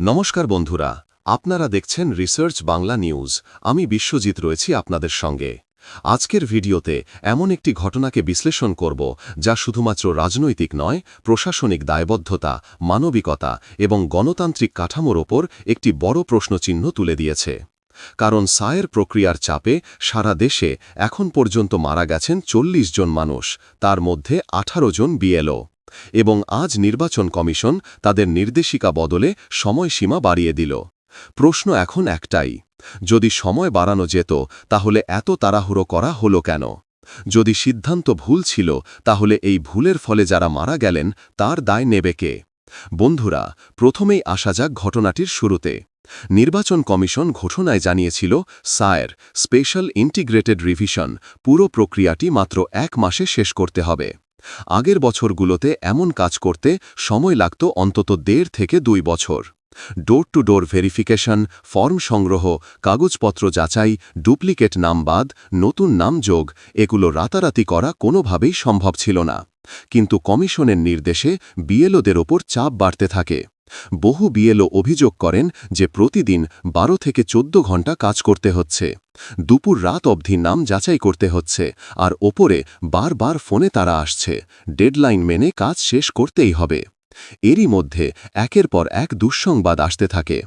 নমস্কার বন্ধুরা, আপনারা দেখছেন রিসার্চ বাংলা নিউজ আমি বিশ্বজিৎ রয়েছি আপনাদের সঙ্গে। আজকের ভিডিওতে এমন একটি ঘটনাকে বিশ্লেষণ করব, যা শুধুমাত্র রাজনৈতিক নয়, প্রশাসনিক দায়বদ্ধতা, মানবিকতা এবং গণতান্ত্রিক কাঠামোর ওপর একটি বড় প্রশ্নচিহ্ন তুলে দিয়েছে। কারণ সায়ের প্রক্রিয়ার চাপে সারা দেশে এখন পর্যন্ত মারা গেছেন চল্লিশ জন মানুষ, তার মধ্যে ১৮ জন বিএলও। এবং আজ নির্বাচন কমিশন তাদের নির্দেশিকা বদলে সময়সীমা বাড়িয়ে দিল। প্রশ্ন এখন একটাই, যদি সময় বাড়ানো যেত, তাহলে এত তাড়াহুড়ো করা হলো কেন? যদি সিদ্ধান্ত ভুল ছিল, তাহলে এই ভুলের ফলে যারা মারা গেলেন, তার দায় নেবে কে? বন্ধুরা, প্রথমেই আসা যাক ঘটনাটির শুরুতে। নির্বাচন কমিশন ঘোষণায় জানিয়েছিল, সায়ের, স্পেশাল ইন্টিগ্রেটেড রিভিশন, পুরো প্রক্রিয়াটি মাত্র এক মাসে শেষ করতে হবে। আগের বছরগুলোতে এমন কাজ করতে সময় লাগত অন্তত দেড় থেকে দুই বছর। Door to door verification form সংগ্রহ, কাগজপত্র যাচাই ডুপ্লিকেট নাম বাদ, নতুন নাম যোগ, এগুলো রাতারাতি করা কোনোভাবেই সম্ভব ছিল না। কিন্তু কমিশনের নির্দেশে বিএলওদের ওপর চাপ বাড়তে থাকে। বহু বিএলও অভিযোগ করেন যে প্রতিদিন বারো থেকে চোদ্দ ঘণ্টা কাজ করতে হচ্ছে। দুপুর রাত অবধি নাম যাচাই করতে হচ্ছে আর ওপরে বারবার ফোনে তারা আসছে। ডেডলাইন মেনে কাজ শেষ করতেই হবে। এরই মধ্যে একের পর এক দুঃসংবাদ আসতে থাকে।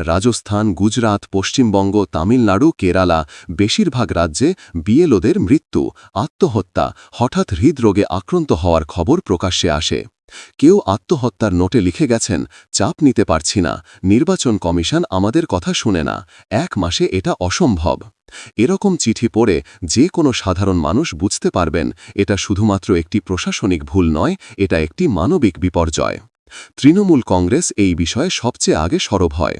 রাজস্থান, গুজরাট, পশ্চিমবঙ্গ, তামিলনাড়ু, কেরালা, বেশিরভাগ রাজ্যে বিএলওদের মৃত্যু, আত্মহত্যা, হঠাৎ হৃদরোগে আক্রান্ত হওয়ার খবর প্রকাশ্যে আসে। কেউ আত্মহত্যার নোটে লিখে গেছেন, চাপ নিতে পারছি না, নির্বাচন কমিশন আমাদের কথা শুনে না, এক মাসে এটা অসম্ভব। এরকম চিঠি পড়ে যে কোনো সাধারণ মানুষ বুঝতে পারবেন, এটা শুধুমাত্র একটি প্রশাসনিক ভুল নয়, এটা একটি মানবিক বিপর্যয়। তৃণমূল কংগ্রেস এই বিষয়ে সবচেয়ে আগে সরব হয়।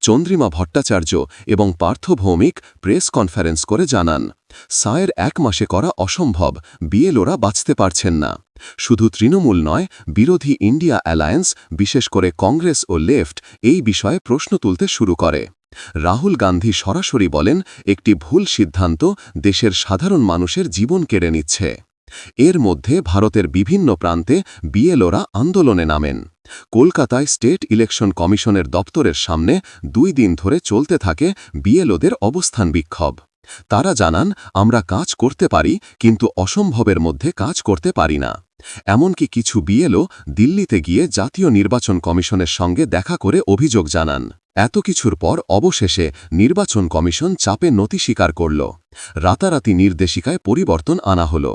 চন্দ্রিমা ভট্টাচার্য এবং পার্থ ভৌমিক প্রেস কনফারেন্স করে জানান, সায়ের এক মাসে করা অসম্ভব, বিএলওরা বাঁচতে পারছেন না। শুধু তৃণমূল নয়, বিরোধী ইন্ডিয়া অ্যালায়েন্স, বিশেষ করে কংগ্রেস ও লেফট, এই বিষয়ে প্রশ্ন তুলতে শুরু করে। রাহুল গান্ধী সরাসরি বলেন, একটি ভুল সিদ্ধান্ত দেশের সাধারণ মানুষের জীবন কেড়ে নিচ্ছে। এর মধ্যে ভারতের বিভিন্ন প্রান্তে বিএলওরা আন্দোলনে নামেন। কলকাতায় স্টেট ইলেকশন কমিশনের দপ্তরের সামনে দুই দিন ধরে চলতে থাকে বিএলওদের অবস্থান বিক্ষোভ। তারা জানান, আমরা কাজ করতে পারি, কিন্তু অসম্ভবের মধ্যে কাজ করতে পারি না। এমনকি কিছু বিএলও দিল্লিতে গিয়ে জাতীয় নির্বাচন কমিশনের সঙ্গে দেখা করে অভিযোগ জানান। এত কিছুর পর অবশেষে নির্বাচন কমিশন চাপে নথি স্বীকার করল। রাতারাতি নির্দেশিকায় পরিবর্তন আনা হল।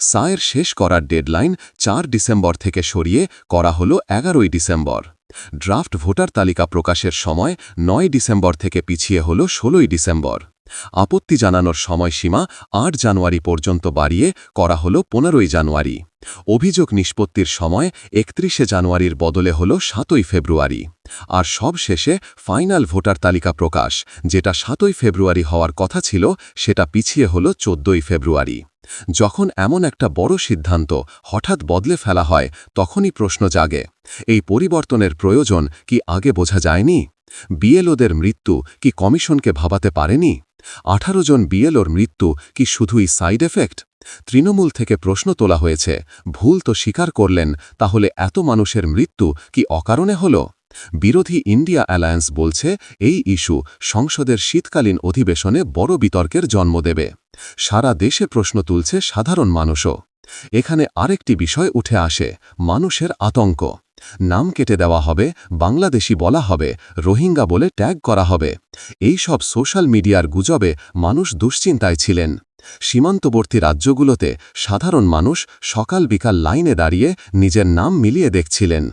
সায়ের শেষ করার ডেডলাইন চার ডিসেম্বর থেকে সরিয়ে করা হল এগারোই ডিসেম্বর। ড্রাফট ভোটার তালিকা প্রকাশের সময় নয় ডিসেম্বর থেকে পিছিয়ে হল ষোলোই ডিসেম্বর। আপত্তি জানানোর সময়সীমা আট জানুয়ারি পর্যন্ত বাড়িয়ে করা হল পনেরোই জানুয়ারি। অভিযোগ নিষ্পত্তির সময় একত্রিশে জানুয়ারির বদলে হল সাতই ফেব্রুয়ারি। আর সব শেষে ফাইনাল ভোটার তালিকা প্রকাশ, যেটা সাতই ফেব্রুয়ারি হওয়ার কথা ছিল, সেটা পিছিয়ে হল চোদ্দই ফেব্রুয়ারি। যখন এমন একটা বড় সিদ্ধান্ত হঠাৎ বদলে ফেলা হয়, তখনই প্রশ্ন জাগে, এই পরিবর্তনের প্রয়োজন কি আগে বোঝা যায়নি? বিএলওদের মৃত্যু কি কমিশনকে ভাবাতে পারেনি? আঠারো জন বিএলওর মৃত্যু কি শুধুই সাইড এফেক্ট? তৃণমূল থেকে প্রশ্ন তোলা হয়েছে, ভুল তো স্বীকার করলেন, তাহলে এত মানুষের মৃত্যু কি অকারণে হল? বিরোধী ইন্ডিয়া অ্যালায়েন্স বলছে, এই ইস্যু সংসদের শীতকালীন অধিবেশনে বড় বিতর্কের জন্ম দেবে। সারা দেশে প্রশ্ন তুলছে সাধারণ মানুষও। এখানে আরেকটি বিষয় উঠে আসে, মানুষের আতঙ্ক। নাম কেটে দেওয়া হবে, বাংলাদেশি বলা হবে, রোহিঙ্গা বলে ট্যাগ করা হবে। এই সব সোশ্যাল মিডিয়ার গুজবে মানুষ দুশ্চিন্তায় ছিলেন। সীমান্তবর্তী রাজ্যগুলোতে সাধারণ মানুষ সকাল বিকাল লাইনে দাঁড়িয়ে নিজের নাম মিলিয়ে দেখছিলেন।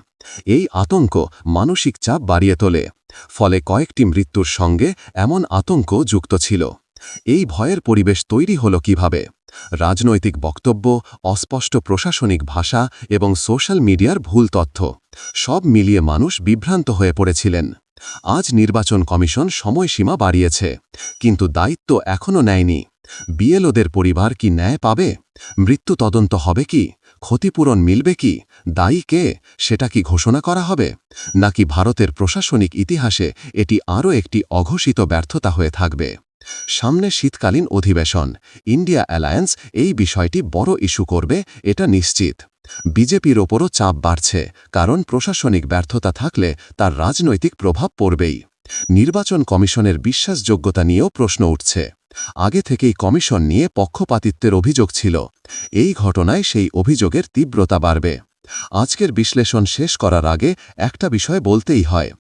এই আতঙ্ক মানসিক চাপ বাড়িয়ে তোলে। ফলে কয়েকটি মৃত্যুর সঙ্গে এমন আতঙ্ক যুক্ত ছিল। এই ভয়ের পরিবেশ তৈরি হল কীভাবে? রাজনৈতিক বক্তব্য, অস্পষ্ট প্রশাসনিক ভাষা এবং সোশ্যাল মিডিয়ার ভুল তথ্য, সব মিলিয়ে মানুষ বিভ্রান্ত হয়ে পড়েছিলেন। আজ নির্বাচন কমিশন সময়সীমা বাড়িয়েছে, কিন্তু দায়িত্ব এখনও নেয়নি। বিএলওদের পরিবার কি ন্যায় পাবে? মৃত্যু তদন্ত হবে কি? ক্ষতিপূরণ মিলবে কি? দায়ী কে? সেটা কি ঘোষণা করা হবে? নাকি ভারতের প্রশাসনিক ইতিহাসে এটি আরও একটি অঘোষিত ব্যর্থতা হয়ে থাকবে? সামনে শীতকালীন অধিবেশন। ইন্ডিয়া অ্যালায়েন্স এই বিষয়টি বড় ইস্যু করবে, এটা নিশ্চিত। বিজেপির ওপরও চাপ বাড়ছে, কারণ প্রশাসনিক ব্যর্থতা থাকলে তার রাজনৈতিক প্রভাব পড়বেই। নির্বাচন কমিশনের বিশ্বাসযোগ্যতা নিয়েও প্রশ্ন উঠছে। আগে থেকেই কমিশন নিয়ে পক্ষপাতিত্বের অভিযোগ ছিল। এই ঘটনায় সেই অভিযোগের তীব্রতা বাড়বে। আজকের বিশ্লেষণ শেষ করার আগে একটা বিষয় বলতেই হয়।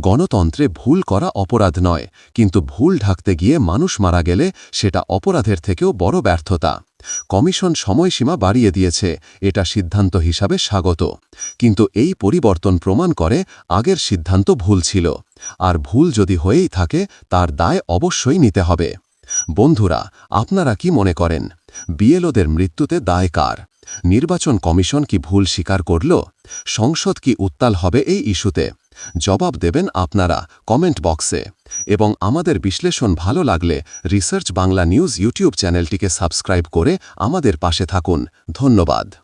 গণতন্ত্রে ভুল করা অপরাধ নয়, কিন্তু ভুল ঢাকতে গিয়ে মানুষ মারা গেলে সেটা অপরাধের থেকেও বড় ব্যর্থতা। কমিশন সময়সীমা বাড়িয়ে দিয়েছে, এটা সিদ্ধান্ত হিসাবে স্বাগত। কিন্তু এই পরিবর্তন প্রমাণ করে আগের সিদ্ধান্ত ভুল ছিল। আর ভুল যদি হয়েই থাকে, তার দায় অবশ্যই নিতে হবে। বন্ধুরা, আপনারা কি মনে করেন, বিএলওদের মৃত্যুতে দায় কার? নির্বাচন কমিশন কি ভুল স্বীকার করল? সংসদ কি উত্তাল হবে এই ইস্যুতে? জবাব দেবেন আপনারা কমেন্ট বক্সে। এবং আমাদের বিশ্লেষণ ভালো লাগলে রিসার্চ বাংলা নিউজ ইউটিউব চ্যানেলটিকে সাবস্ক্রাইব করে আমাদের পাশে থাকুন। ধন্যবাদ।